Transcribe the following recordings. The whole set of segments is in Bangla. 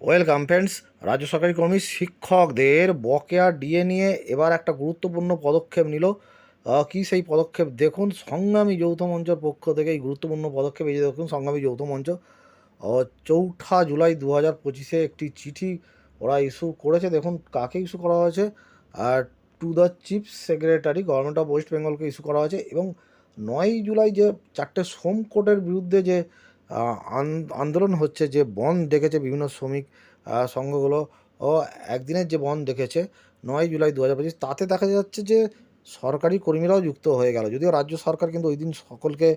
ওয়েলকাম ফ্রেন্ডস রাজ্য সরকারি কর্মী শিক্ষকদের বকেয়া ডিএ নিয়ে এবার একটা গুরুত্বপূর্ণ পদক্ষেপ নিল। কি সেই পদক্ষেপ? দেখুন, সংগ্রামী যৌথ মঞ্চের পক্ষ থেকে এই গুরুত্বপূর্ণ পদক্ষেপ এই দেখুন, সংগ্রামী যৌথ মঞ্চ। চৌঠা জুলাই দু হাজার পঁচিশে একটি চিঠি ওরা ইস্যু করেছে। দেখুন, কাকে ইস্যু করা হয়েছে? আর to the chief secretary, government of West বেঙ্গলকে issue করা হয়েছে। এবং নয় জুলাই যে চারটে সোম কোর্টের বিরুদ্ধে যে আন্দোলন হচ্ছে যে বন্ধ ডেকেছে বিভিন্ন শ্রমিক সংঘগুলো। ও একদিনের যে বন্ধ দেখেছে নয় জুলাই দু হাজার পঁচিশ, তাতে দেখা যাচ্ছে যে সরকারি কর্মীরাও যুক্ত হয়ে গেল। যদিও রাজ্য সরকার কিন্তু ওই দিন সকলকে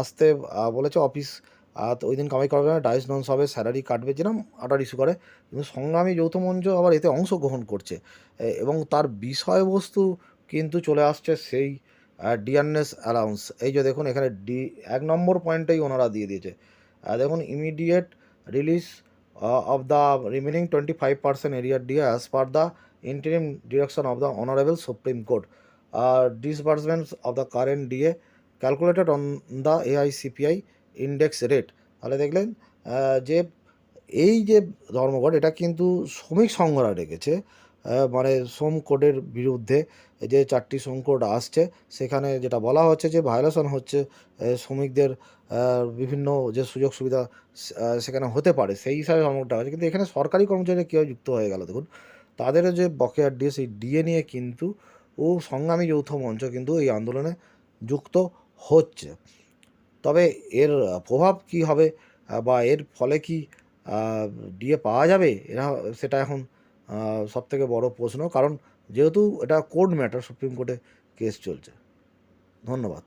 আসতে বলেছে অফিস। আর ওই দিন কামাই করবে না, ডাইস নন্স হবে, স্যালারি কাটবে যেরকম অর্ডার ইস্যু করে। কিন্তু সংগ্রামী যৌথ মঞ্চ আবার এতে অংশগ্রহণ করছে। এবং তার বিষয়বস্তু কিন্তু চলে আসছে সেই ডিয়ারনেস অ্যালাউন্স। এই যে দেখুন, এখানে ডি, এক নম্বর পয়েন্টেই ওনারা দিয়ে দিয়েছে। দেখুন immediate release of the remaining twenty five percent arrear DA as per the interim direction of the honourable Supreme Court R disbursements of the current DA calculated on the AICPI index rate তাহলে দেখলেন যে, এই যে ধর্মঘট, এটা কিন্তু শ্রমিক সংঘরা ডেকেছে মানে শ্রম কোডের বিরুদ্ধে যে চারটি শ্রম কোড আসছে, সেখানে যেটা বলা হচ্ছে যে ভায়োলেশন হচ্ছে শ্রমিকদের বিভিন্ন যে সুযোগ সুবিধা সেখানে হতে পারে, সেই হিসাবে ধর্মঘটটা আছে কিন্তু এখানে সরকারি কর্মচারীরা কীভাবে যুক্ত হয়ে গেল দেখুন, তাদের যে বকেয়ার ডিএ সেই ডিএ নিয়ে কিন্তু ও সংগ্রামী যৌথ মঞ্চ কিন্তু এই আন্দোলনে যুক্ত হচ্ছে। তবে এর প্রভাব কি হবে বা এর ফলে কি ডিএ পাওয়া যাবে? এরা, সেটা এখন সব থেকে বড় প্রশ্ন। কারণ যেহেতু এটা কোর্ট ম্যাটার সুপ্রিম কোর্টে কেস চলছে। ধন্যবাদ।